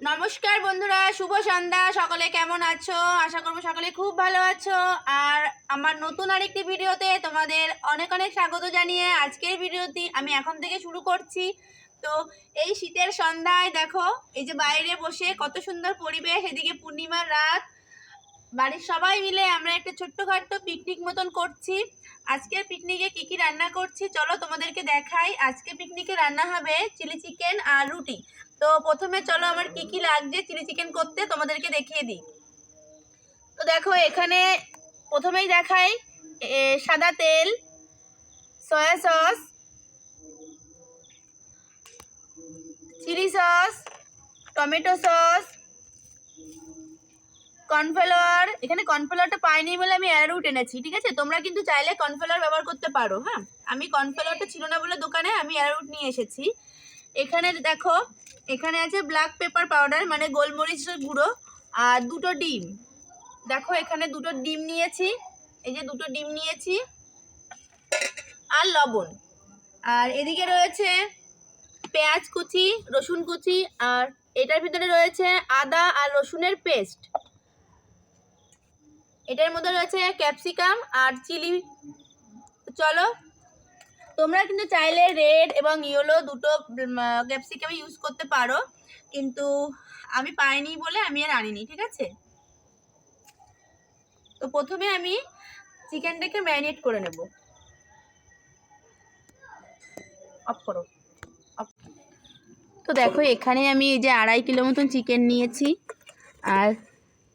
নমস্কার বন্ধুরা, শুভ সন্ধ্যা, সকলে কেমন আছো? আশা করব সকলে খুব ভালো আছো। আর আমার নতুন আরেকটি ভিডিওতে তোমাদের অনেক অনেক স্বাগত জানিয়ে আজকের ভিডিওটি আমি এখন থেকে শুরু করছি। তো এই শীতের সন্ধ্যায় দেখো, এই যে বাইরে বসে কত সুন্দর পরিবেশ, এদিকে পূর্ণিমার রাত। বাড়ির সবাই মিলে আমরা একটা ছোট্টখাট্ট পিকনিক মতন করছি। আজকের পিকনিকে কি কি রান্না করছি, চলো তোমাদেরকে দেখাই। আজকে পিকনিকে রান্না হবে চিলি চিকেন আর রুটি। তো প্রথমে চলো আমার কি কি লাগছে চিলি চিকেন করতে, তোমাদেরকে দেখিয়ে দিই। তো দেখো, এখানে প্রথমেই দেখাই সাদা তেল, soya sauce, chilli sauce, tomato sauce, cornflour. এখানে কর্নফ্লাওয়ারটা পাইনি বলে আমি অ্যারোরুট এনেছি ঠিক আছে? তোমরা কিন্তু চাইলে কর্নফ্লাওয়ার ব্যবহার করতে পারো হ্যাঁ? আমি কর্নফ্লাওয়ারটা ছিল না বলে দোকানে আমি অ্যারোরুট নিয়ে এসেছি। এখানে দেখো, এখানে আছে ব্ল্যাক পেপার পাউডার মানে গোলমরিচের গুঁড়ো আর দুটো ডিম। দেখো, এখানে দুটো ডিম নিয়েছি, এই যে দুটো ডিম নিয়েছি আর লবণ। আর এদিকে রয়েছে পেঁয়াজ কুচি, রসুন কুচি, আর এটার ভিতরে রয়েছে আদা আর রসুনের পেস্ট। এটার মধ্যে রয়েছে ক্যাপসিকাম আর চিলি। চলো তোমরা কিন্তু চাইলে রেড এবং ইয়েলো দুটো ক্যাপসিকাম ইউজ করতে পারো। কিন্তু আমি পাইনি বলে আমি আর আনিনি, ঠিক আছে? তো প্রথমে আমি চিকেনটাকে ম্যারিনেট করে নেব। অফ করো। তো দেখো, এখানে আমি এই যে আড়াই কিলো মতন চিকেন নিয়েছি। আর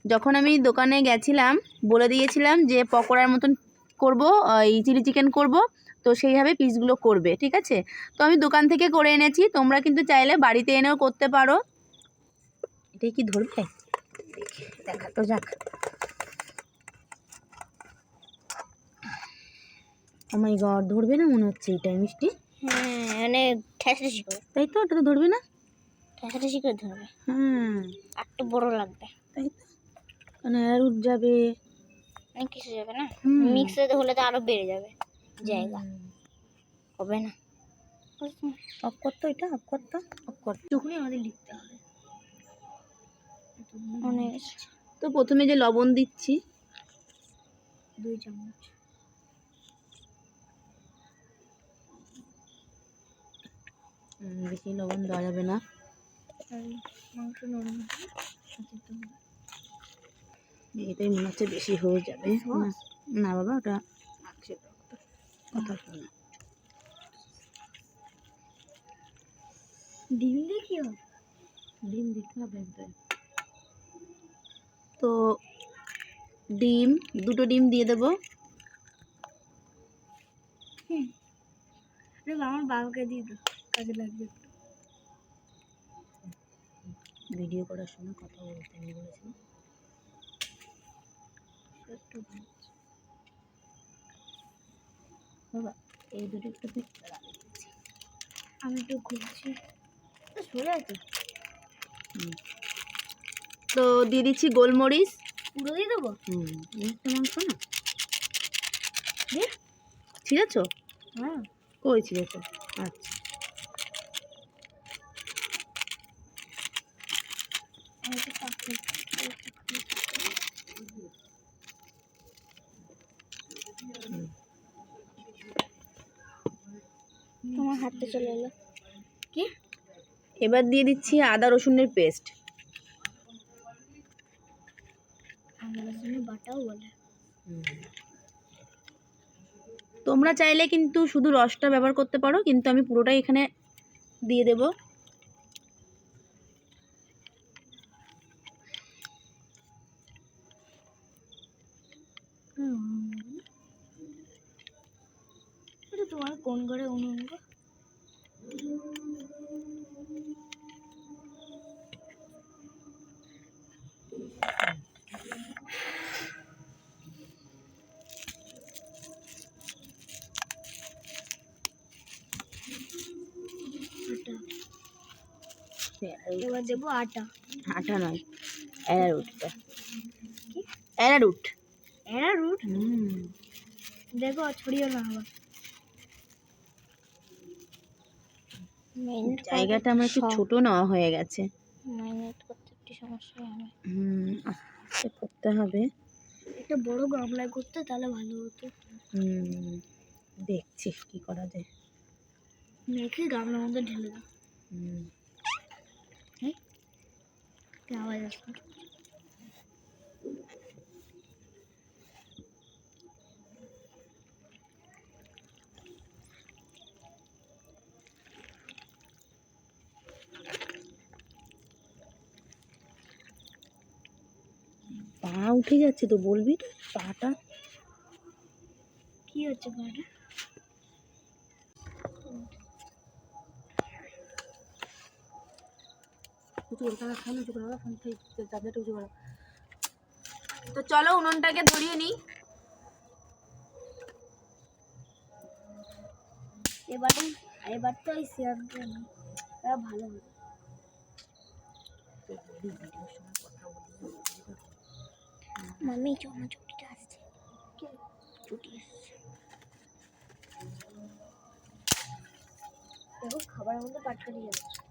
যখন আমি দোকানে গেছিলাম, বলে দিয়েছিলাম যে পকোড়ার মতন করব এই চিলি চিকেন করব। তো সেইভাবে পিসগুলো করবে ঠিক আছে? তো আমি দোকান থেকে করে এনেছি তোমরা কিন্তু চাইলে বাড়িতে এনেও করতে পারো। এটাই কি ধরবে? দেখা তো যাক। আমার গড ধরবে না মনে হচ্ছে এইটাই মিষ্টি? হ্যাঁ মানে ঠেসাঠেসি করে। তাই তো ওটা তো ধরবে না? ঠেসাঠেসি করে ধরবে। হ্যাঁ আর একটু বড় লাগবে। তাই তো। মানে আর উঠ যাবে। অনেক কিছু যাবে না? হুম। মিক্সারে হলে তো আরও বেড়ে যাবে। জায়গা। হবে না। অফ করতো এটা অফ করতো অফ তখনই আমাদের লিখতে হবে অনেক তো প্রথমে যে লবণ দিচ্ছি। দুই চামচ। বেশি লবণ দেওয়া যাবে না। মাংস নরম এটাই মনে হচ্ছে বেশি হয়ে যাবে। না- না বাবা ওটা কথা শোনা ডিম হবে ডিম দিতে হবে তো। ডিম দুটো ডিম দিয়ে দেবো। আমার বাবাকে দিয়ে দাও কাজে লাগবে ভিডিও করার সময় কথা বলতে আমি বলেছি বাবা এই দুটো একটু। আমি একটু ঘুরছি। সরে আছে। তো দিয়ে দিচ্ছি গোলমরিচ। পুরো দিয়ে দেবো? হুম একটা মাংস না? ঠিক ছিঁড়েছ? হ্যাঁ। কই ছিঁড়েছ? আচ্ছা আমি একটু পাখি হাতে চলে এলো। কি? এবার দিয়ে দিচ্ছি আদা রসুনের পেস্ট। আদা রসুনের বাটাও বলে। তোমরা চাইলে কিন্তু শুধু রসটা ব্যবহার করতে পারো কিন্তু আমি পুরোটাই এখানে দিয়ে দেব এটা তোমার কোন ঘরে উনুন গো? আটা এবার দেবো আটা। আটা নয় অ্যারারুটটা অ্যারারুট এরা রুট হুম। দেখো ছড়িও না আবার। জায়গাটা আমার একটু ছোট নেওয়া হয়ে গেছে। মাইনেট করতে একটু সমস্যা হবে হুম সে করতে হবে। একটা বড় গামলায় করতে তাহলে ভালো হতো। হুম দেখছি কি করা যায়। মেখে গামলার মধ্যে ঢেলে দাও। হুম। আওয়াজ আসবে পা উঠে যাচ্ছে তো বলবি? পাটা? কি হচ্ছে পাটা? তো চলো উনুনটাকে ধরিয়ে নিই। এবারে এবার তো এই না ভালো হবে। মামি চমা ছুটিটা আসছে। ছুটি আসছে দেখো খাবারের মধ্যে পাটকারি যাচ্ছে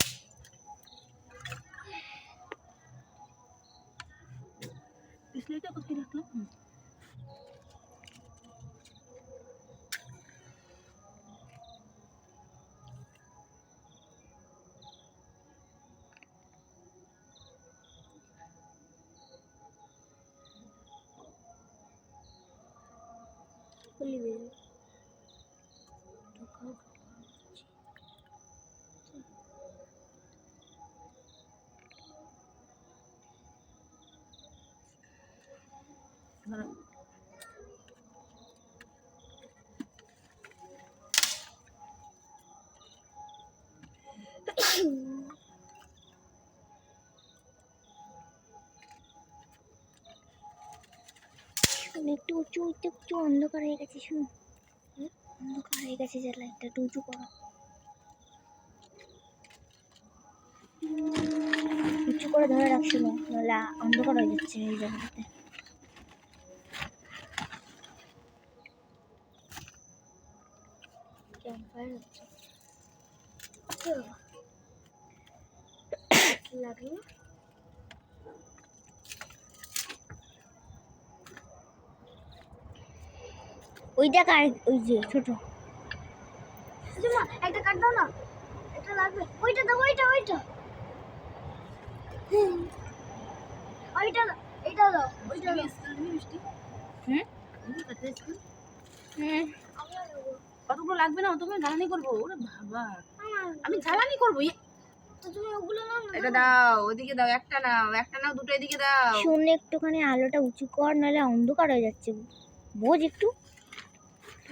বিসলেটটা কোথায় রাখলাম ফুলি বেরো তো খাও আমি একটু উঁচু, একটু একটু অন্ধকার হয়ে গেছে, শুনো। অন্ধকার হয়ে গেছে যে লাইটটা একটু উঁচু করো। উঁচু করে ধরে রাখছো না নাহলে অন্ধকার হয়ে যাচ্ছে এই জায়গাটাতে ক্যাম্পফায়ার হচ্ছে কি লাগল। ওইটা কার ওই যে ছোট। একটা কাট দাও না। এটা লাগবে। ওইটা দাও ওইটা ওইটা। ওইটা এটা দাও ওইটা হুম? হুম। কতগুলো লাগবে না? তুমি জ্বালানি করব? ওরে বাবা। আমি জ্বালানি করব? এটা দাও ওইদিকে দাও একটা নাও একটা নাও দুটো এদিকে দাও। শুনে একটুখানি আলোটা উঁচু কর নাহলে অন্ধকার হয়ে যাচ্ছে। বোঝ একটু।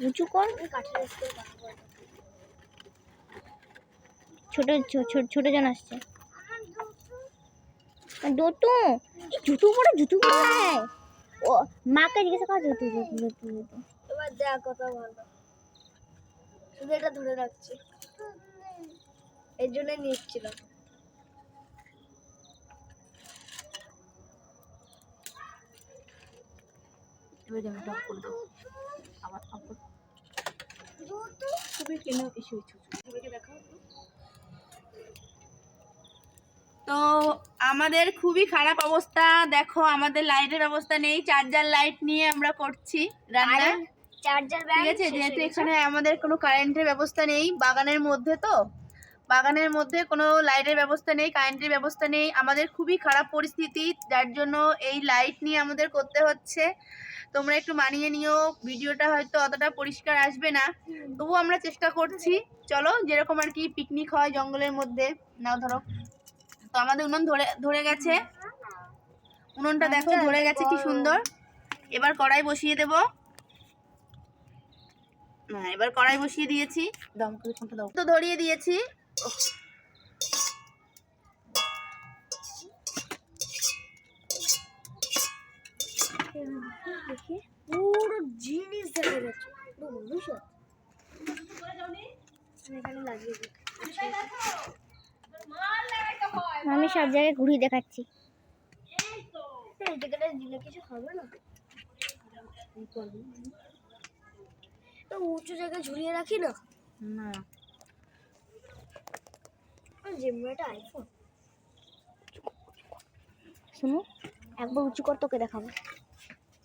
উঁচু কর। ছোট ছো- ছো- ছোট জন আসছে। এই জুতো পরে জুতো পরে। ও মাকে জিজ্ঞাসা কর জুতো জুতো জুতো জুতো। এবার যা কথা বলো। শুধু এটা ধরে রাখছি। এর জন্য নিচ্ছিলাম এবার যেমন টপ করে দাও আবার টপ করে তুমি কেন এসে দেখাও তো। আমাদের খুবই খারাপ অবস্থা। দেখো আমাদের লাইটের অবস্থা নেই। চার্জার লাইট নিয়ে আমরা করছি। রান্না। চার্জার ঠিক আছে যেহেতু এখানে আমাদের কোনো কারেন্টের ব্যবস্থা নেই বাগানের মধ্যে তো। বাগানের মধ্যে কোনো লাইটের ব্যবস্থা নেই কারেন্টের ব্যবস্থা নেই। আমাদের খুবই খারাপ পরিস্থিতি যার জন্য এই লাইট নিয়ে আমাদের করতে হচ্ছে। তোমরা একটু মানিয়ে নিও ভিডিওটা হয়তো অতটা পরিষ্কার আসবে না। তবু আমরা চেষ্টা করছি। চলো যেরকম আর কি পিকনিক হয় জঙ্গলের মধ্যে। নাও ধরো। তো আমাদের উনুন ধরে ধরে গেছে। উনুনটা দেখো ধরে গেছে কি সুন্দর। এবার কড়াই বসিয়ে দেবো। না এবার কড়াই বসিয়ে দিয়েছি। দম দাও। তো ধরিয়ে দিয়েছি। পুরো জিনিস দেখা যাচ্ছে ভবিষ্যৎ আমি সব জায়গায় ঘুরিয়ে দেখাচ্ছি। কিছু হবে না উঁচু জায়গায় ঝুলিয়ে রাখি না? না। শুনো। একবার উঁচু কর তোকে দেখাবো।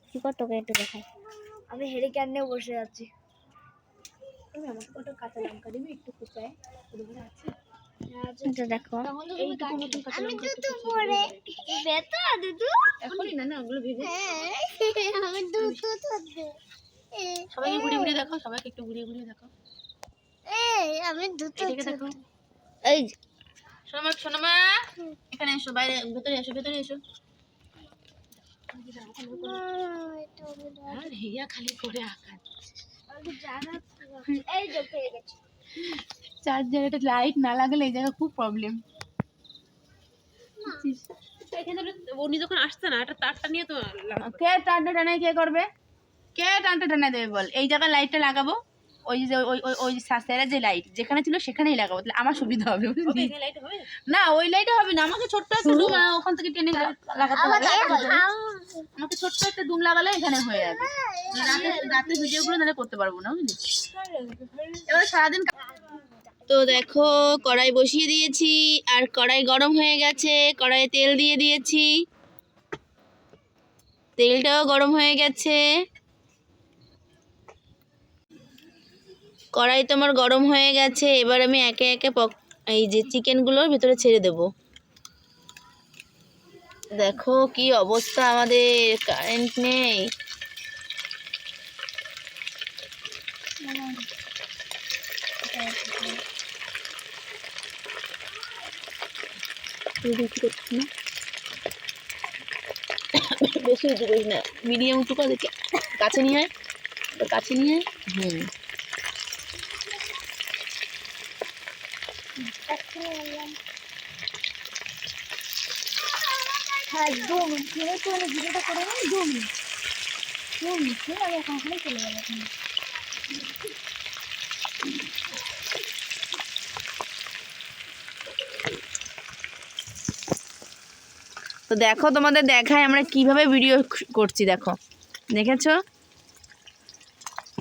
উঁচু কর তোকে একটু দেখাই। আমি হেরে ক্যান নিয়ে বসে আছি। আমাকে ওটা কাঁচা লঙ্কা দিবি একটু কুচায়। ওগুলো আছে। দেখো। পরে বেতা এখনই? না না ওগুলো আমি দুধ থাকবে সবাইকে ঘুরিয়ে ঘুরিয়ে দেখো সবাইকে একটু ঘুরিয়ে ঘুরিয়ে দেখো এই আমি দুধ দেখো। এই সোনামা সোনামা। এখানে এসো বাইরে ভেতরে এসো ভেতরে এসো। আর হিয়া খালি করে আঁকা চার্জার এটা লাইট না লাগালে এই জায়গা খুব প্রবলেম এখানে উনি যখন আসছে না তারটা নিয়ে তো কে টানটা টানাই কে করবে? কে টানটা টানাই দেবে বল? এই জায়গায় লাইটটা লাগাবো? ওই যে ওই ওই ওই সাসেরা যে লাইট যেখানে ছিল সেখানেই লাগাবো। তাহলে আমার সুবিধা হবে বুঝলি? লাইট না ওই লাইটটা হবে না। আমাকে ছোট্ট একটা ডুম ওখান থেকে টেনে লাগাতে হবে। আমাকে ছোট্ট একটা ডুম লাগালে এখানে হয়ে যাবে। রাতে রাতে ভিডিওগুলো তাহলে করতে পারব না বুঝলি? এবার সারাদিন তো দেখো কড়াই বসিয়ে দিয়েছি আর কড়াই গরম হয়ে গেছে। কড়াইয়ে তেল দিয়ে দিয়েছি। তেলটাও গরম হয়ে গেছে। কড়াই তোমার গরম হয়ে গেছে এবার আমি একে একে পক- এই যে চিকেনগুলোর ভিতরে ছেড়ে দেব। দেখো কি অবস্থা আমাদের কারেন্ট নেই। বেশি উঁচু করিস না মিডিয়াম উঁচু কর দেখে। কাছে নিয়ে কাছে নিয়ে হুম। হ্যাঁ দু মিনিট ধরে তো ভিডিওটা করে নিই দু মিনিট। দু মিনিট আমি এখন ওখানে চলে যাব। এখন। তো দেখো তোমাদের দেখায় আমরা কীভাবে ভিডিও করছি দেখো। দেখেছ?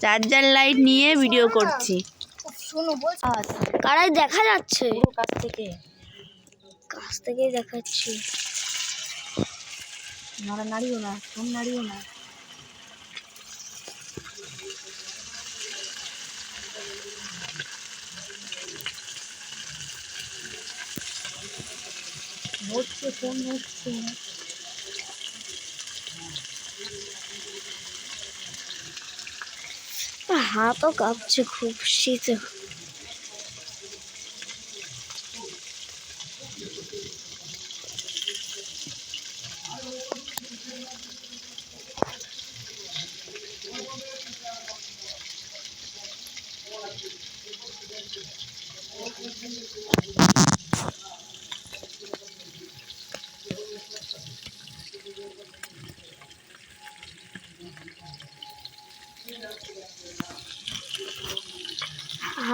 চার্জার লাইট নিয়ে ভিডিও করছি। শোনো বল কারাই দেখা যাচ্ছে। কাছ থেকে। কাছ থেকেই দেখাচ্ছি। নাড়া নাড়িও না ফোন নাড়িও না। হচ্ছে ফোন হচ্ছে হাতও কাঁপছে খুব শীতে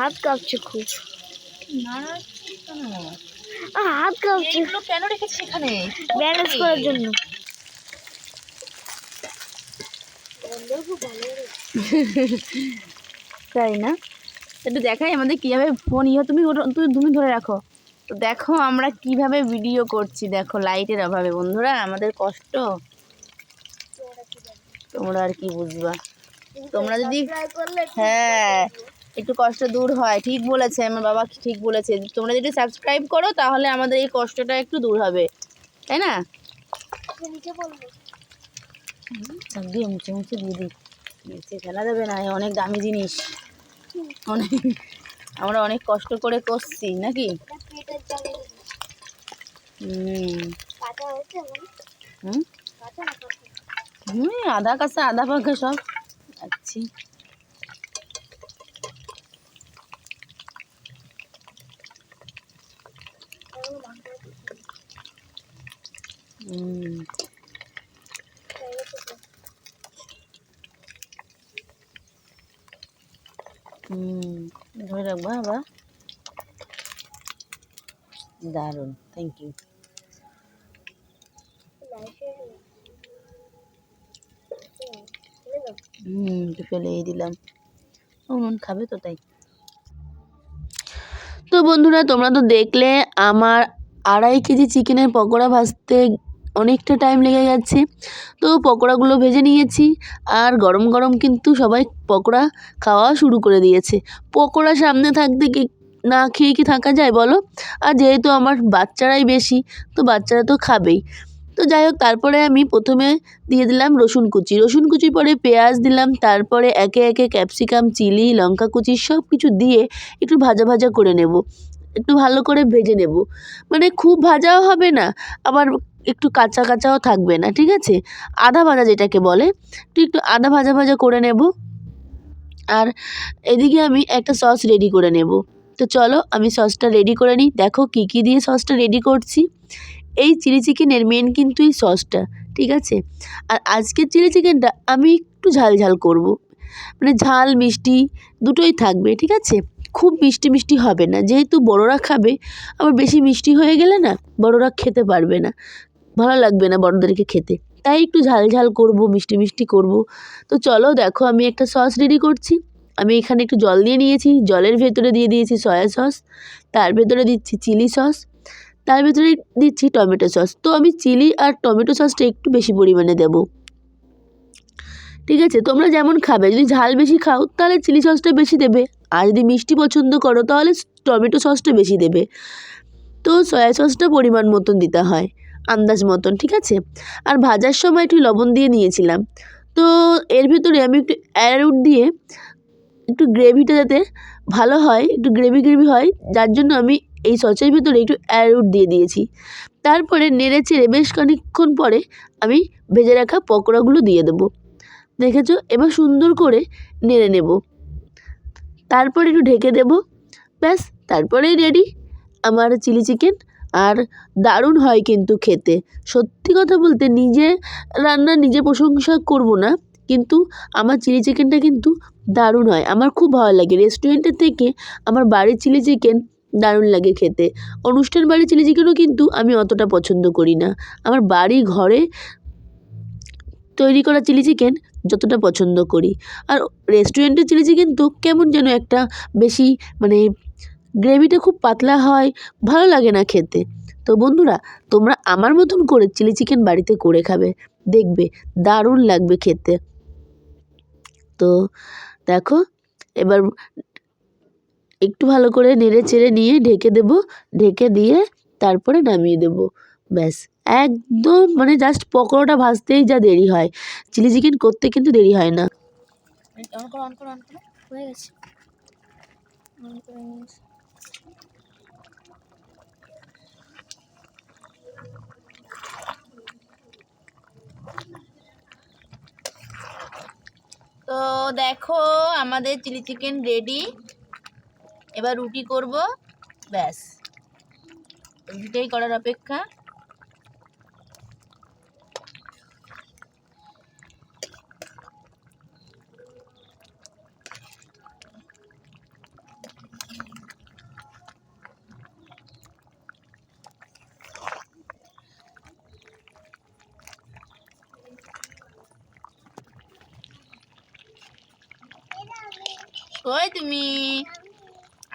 হাত কাঁপছে খুব। হাত কাঁপছে। কেন রেখেছিস এখানে? ব্যালেন্স করার জন্য। তাই না? একটু দেখাই আমাদের কীভাবে ফোন ইয়ে তুমি ওটা- তুমি তুমি ধরে রাখো। তো দেখো আমরা কীভাবে ভিডিও করছি। দেখো লাইটের অভাবে। বন্ধুরা আমাদের কষ্ট। তোমরা আর কি বুঝবা? তোমরা যদি হ্যাঁ। একটু কষ্ট দূর হয়। ঠিক বলেছে, আমার বাবা ঠিক বলেছে। তোমরা যদি সাবস্ক্রাইব করো, তাহলে আমাদের এই কষ্টটা একটু দূর হবে। তাই না? দিয়ে মুছে মুছে দিয়ে দিই। নিচে ফেলা যাবে না অনেক দামি জিনিস। অনেক, আমরা অনেক কষ্ট করে করছি, নাকি? হুম, আধা কাঁচা, আধা পাকা সব। আচ্ছি হুম হুম ধরে রাখব আবার? দারুণ থ্যাংক ইউ হুম ফেলেই দিলাম। উনুন খাবে তো তাই? তো বন্ধুরা, তোমরা তো দেখলে আমার আড়াই কেজি চিকেনের পকোড়া ভাজতে অনেকটা টাইম লেগে গেছে। তো পকোড়াগুলো ভেজে নিয়েছি আর গরম গরম কিন্তু সবাই পকোড়া খাওয়া শুরু করে দিয়েছে। পকোড়া সামনে থাকতে কি না খেয়ে কি থাকা যায় বলো? আর যেহেতু আমার বাচ্চারাই বেশি, তো বাচ্চারা তো খাবেই। তো যাই হোক, তারপরে আমি প্রথমে দিয়ে দিলাম রসুন কুচি। রসুন কুচির পরে পেঁয়াজ দিলাম, তারপরে একে একে ক্যাপসিকাম, চিলি, লঙ্কা কুচি সব কিছু দিয়ে একটু ভাজা ভাজা করে নেব। একটু ভালো করে ভেজে নেব। মানে খুব ভাজাও হবে না, আবার একটু কাঁচা কাঁচাও থাকবে না, ঠিক আছে? আধা ভাজা যেটাকে বলে তো একটু আধা ভাজা ভাজা করে নেব। আর এদিকে আমি একটা সস রেডি করে নেব। তো চলো, আমি সসটা রেডি করে নিই। দেখো কী কী দিয়ে সসটা রেডি করছি। এই চিলি চিকেনের মেন কিন্তু এই সসটা ঠিক আছে? আর আজকের চিলি চিকেনটা আমি একটু ঝাল ঝাল করব। মানে ঝাল, মিষ্টি দুটোই থাকবে, ঠিক আছে? খুব মিষ্টি মিষ্টি হবে না। যেহেতু বড়রা খাবে, আবার বেশি মিষ্টি হয়ে গেলে না বড়রা খেতে পারবে না। ভালো লাগবে না বড়দেরকে খেতে। তাই একটু ঝাল ঝাল করব, মিষ্টি মিষ্টি করব। তো চলো দেখো, আমি একটা সস রেডি করছি। আমি এখানে একটু জল দিয়ে নিয়েছি। জলের ভেতরে দিয়ে দিয়েছি সয়া সস তার ভেতরে দিচ্ছি চিলি সস তার ভিতরে দিচ্ছি টমেটো সস। তো আমি চিলি আর টমেটো সসটা একটু বেশি পরিমাণে দেব। ঠিক আছে, তোমরা যেমন খাবে, যদি ঝাল বেশি খাও, তাহলে চিলি সসটা বেশি দেবে। আর যদি মিষ্টি পছন্দ করো, তাহলে টমেটো সসটা বেশি দেবে। তো সয়া সসটা পরিমাণ মতন দিতে হয়, আন্দাজ মতন, ঠিক আছে? আর ভাজার সময় একটু লবণ দিয়ে নিয়েছিলাম। তো এর ভিতরে আমি একটু অ্যারারুট দিয়ে একটু গ্রেভিটা যাতে ভালো হয়, একটু গ্রেভি গ্রেভি হয়, যার জন্য আমি এই সসের ভিতরে একটু অ্যারারুট দিয়ে দিয়েছি। তারপরে নেড়ে চেড়ে বেশ খানিকক্ষণ পরে আমি ভেজে রাখা পকোড়াগুলো দিয়ে দেবো। দেখেছ? এবার সুন্দর করে নেড়ে নেব। তারপরে একটু ঢেকে দেবো। ব্যাস, তারপরেই রেডি আমার চিলি চিকেন আর দারুণ হয় কিন্তু খেতে। সত্যি কথা বলতে নিজে রান্না, নিজে প্রশংসা করব না, কিন্তু আমার চিলি চিকেনটা কিন্তু দারুণ হয়। আমার খুব ভালো লাগে। রেস্টুরেন্টের থেকে আমার বাড়ির চিলি চিকেন দারুণ লাগে খেতে। অনুষ্ঠান বাড়ির চিলি চিকেনও কিন্তু আমি অতটা পছন্দ করি না। আমার বাড়ি ঘরে তৈরি করা চিলি চিকেন যতটা পছন্দ করি। আর রেস্টুরেন্টের চিলি চিকেন তো কেমন যেন একটা বেশি মানে গ্রেভিটা খুব পাতলা হয়, ভালো লাগে না খেতে। তো বন্ধুরা, তোমরা আমার মতন করে চিলি চিকেন বাড়িতে করে খাবে, দেখবে দারুণ লাগবে খেতে। তো দেখো, এবার একটু ভালো করে নেড়ে চেড়ে নিয়ে ঢেকে দেবো। ঢেকে দিয়ে তারপরে নামিয়ে দেবো। ব্যাস, একদম মানে জাস্ট পকোড়াটা ভাজতেই যা দেরি হয়। চিলি চিকেন করতে কিন্তু দেরি হয় না। তো দেখো, আমাদের চিলি চিকেন রেডি এবার রুটি করব ব্যাস। রুটিটাই করার অপেক্ষা। কই তুমি।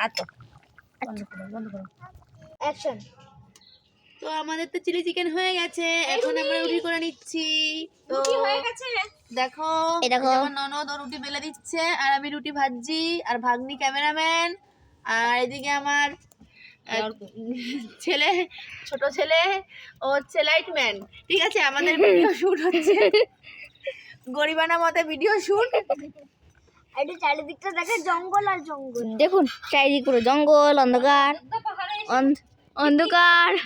আতো অ্যাকশন তো আমাদের তো চিলি চিকেন হয়ে গেছে এখন আমরা রুটি। করে নিচ্ছি। তো দেখো দেখো। ননদ ও রুটি বেলে দিচ্ছে আর আমি রুটি ভাজছি আর ভাগ্নি ক্যামেরাম্যান আর এদিকে আমার ছেলে ছোট ছেলে ও হচ্ছে লাইটম্যান। ঠিক আছে আমাদের ভিডিও শুট হচ্ছে। গরিবানা মতে ভিডিও শুট একটু চারিদিকটা দেখে জঙ্গল আর জঙ্গল। দেখুন চারিদিক পুরো জঙ্গল অন্ধকার অন্ধ- অন্ধকার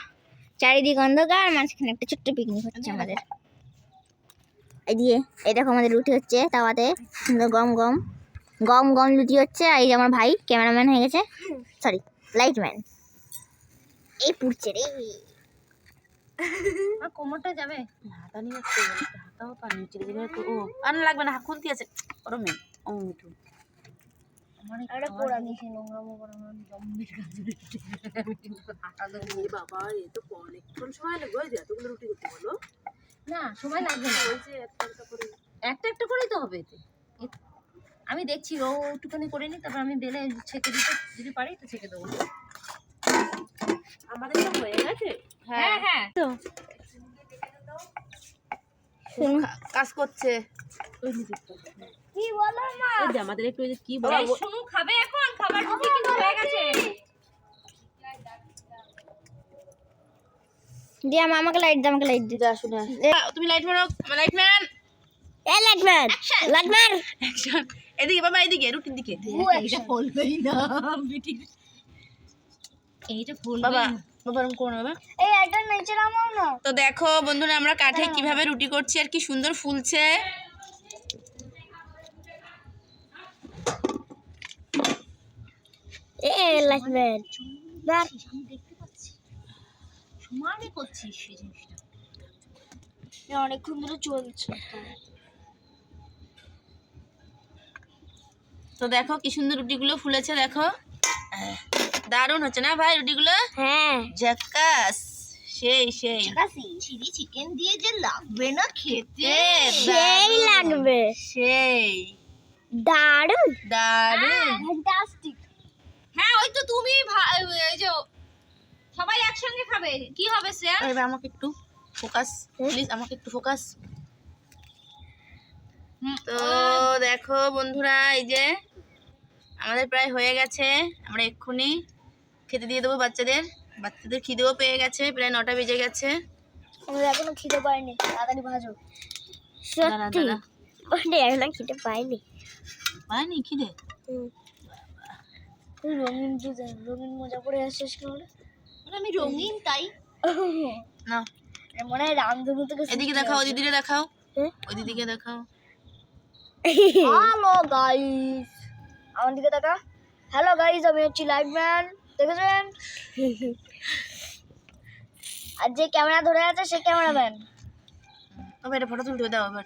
চারিদিক অন্ধকার মাঝখানে একটা ছোট্ট পিকনিক হচ্ছে আমাদের। এই দিয়ে এই দেখো আমাদের রুটি হচ্ছে তাওয়াতে সুন্দর গম গম গম গম রুটি হচ্ছে আর এই যে আমার ভাই ক্যামেরাম্যান হয়ে গেছে। সরি লাইটম্যান এই পুড়ছে রে। কোমরটা যাবে? হাতা নিয়ে আসতে হবে, হাতাও তো লাগবে না খুন্তি আছে। ওরম। নোংরা মোংরা বাবা এ তো অনেকক্ষণ সময় লাগবে। ওই যে এতগুলো রুটি করতে বলো। না সময় লাগবে না। একটা একটা করেই তো হবে এতে। আমি দেখছি ও একটুখানি করে নি তারপর আমি বেলে ছেঁকে দিতে যদি পারি তো ছেঁকে দেবো। আমাদের তো হয়ে গেছে। হ্যাঁ হ্যাঁ। তো। কাজ করছে। ওই। কি বলো মা? ওই যে আমাদের একটু ওই যে কি বলে? শুনু খাবে এখন? খাবার রুটি কিন্তু হয়ে গেছে। দিয়ে আমা- আমাকে লাইট দে আমাকে লাইট দে যা শুনে তুমি লাইট মারো। লাইট ম্যান এ লাইটম্যান লাইটম্যান অ্যাকশন এদিকে বাবা এদিকে রুটির দিকে। এইটা বলবেই না বিটির এইটা বলবেই বাবা। বাবা এরকম বাবা। এই একটা নিচে নামাও না। তো দেখো বন্ধুরা আমরা কাঠে কীভাবে রুটি করছি আর কি সুন্দর ফুলছে। এ লাইটম্যান আমি দেখতে পাচ্ছি। সমানে করছিস সেই জিনিসটা। অনেকক্ষণ ধরে চলছে। তো দেখো কি সুন্দর রুটিগুলো ফুলেছে দেখো। দারুণ হচ্ছে না ভাই রুটিগুলো? হ্যাঁ। সেই সেই। চিলি চিকেন দিয়ে যে লাগবে না খেতে সেই লাগবে। সেই। দারুণ। দারুণ। ফ্যান্টাস্টিক হ্যাঁ ওই তো তুমি এই যে সবাই একসঙ্গে খাবে। কি হবে শ্রেয়া এবার আমাকে একটু ফোকাস প্লিজ আমাকে একটু ফোকাস তো দেখো বন্ধুরা এই যে আমাদের প্রায় হয়ে গেছে। আমরা এক্ষুনি খেতে দিয়ে দেবো বাচ্চাদের। বাচ্চাদের খিদেও পেয়ে গেছে প্রায় নটা বেজে গেছে। এখনও খিদে পাইনি। তাড়াতাড়ি ভাজো। সত্যি? খেতে পাইনি। পায়নি খিদে? তুই রঙিন জুতে রঙিন মজা করে আসছিস কি আমি রঙিন তাই। না মনে হয় রামধনু থেকে এদিকে দেখাও দিদিকে দেখাও? ওই দিদিকে দেখাও। হ্যালো গাইস আমার দিকে তাকা। হ্যালো গাইস আমি হচ্ছি লাইভ ম্যান দেখেছেন? আর যে ক্যামেরা ধরে আছে সে ক্যামেরাম্যান। তবে এটা ফটো তুলতে দাও এবার।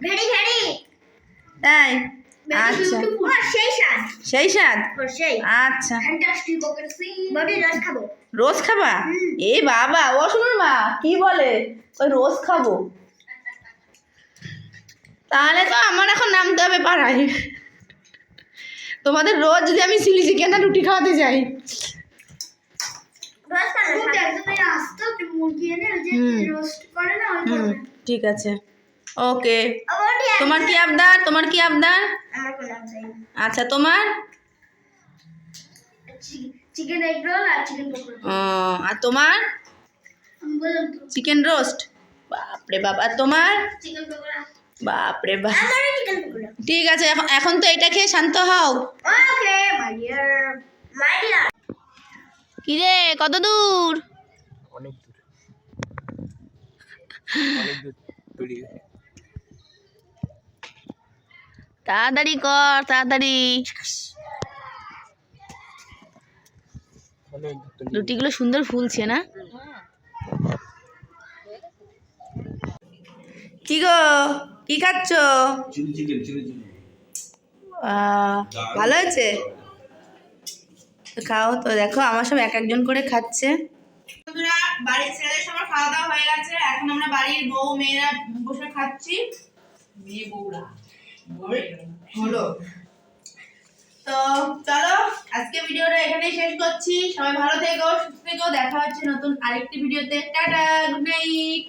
ভেরি ভেরি তাই আচ্ছা। সেই স্বাদ। সেই স্বাদ? আচ্ছা। ফ্যান্টাস্টিক বডি রস খাব। রোজ খাবা? এ বাবা ও শুনুন মা কি বলে? ওই রোজ খাব। তাহলে তো আমার এখন নামতে হবে পাড়ায়। তোমাদের রোজ যদি আমি চিলি চিকেন আর রুটি খাওয়াতে যাই। ঠিক আছে। ওকে তোমার কি আবদার? তোমার কি আবদার? আমার কোনো নাম চাই আচ্ছা তোমার? চিকেন এগ রোল আর চিকেন পকোড়া। ও, আর তোমার? আমি বললাম তো। চিকেন রোস্ট বাপরে বাবা আর তোমার? চিকেন পকোড়া। বাপরে বাপ। আমারও চিকেন পকোড়া। ঠিক আছে এখন তো এটা খেয়ে শান্ত হও। কিরে কত দূর? অনেক দূর। অনেক দূর। তাড়াতাড়ি কর তাড়াতাড়ি। রুটিগুলো সুন্দর ফুলছে না? কি গো কি খাচ্ছ? ভালো হয়েছে? খাও তো দেখো আমার সব এক একজন করে খাচ্ছে। বন্ধুরা বাড়ির ছেলেদের সবার খাওয়া দাওয়া হয়ে গেছে। এখন আমরা বাড়ির বউ মেয়েরা বসে খাচ্ছি। মেয়ে বউরা। হলো। তো চলো, আজকে ভিডিওটা এখানেই শেষ করছি। সবাই ভালো থেকো, সুস্থ থেকো, দেখা হচ্ছে নতুন আরেকটি ভিডিওতে। Ta ta, good night.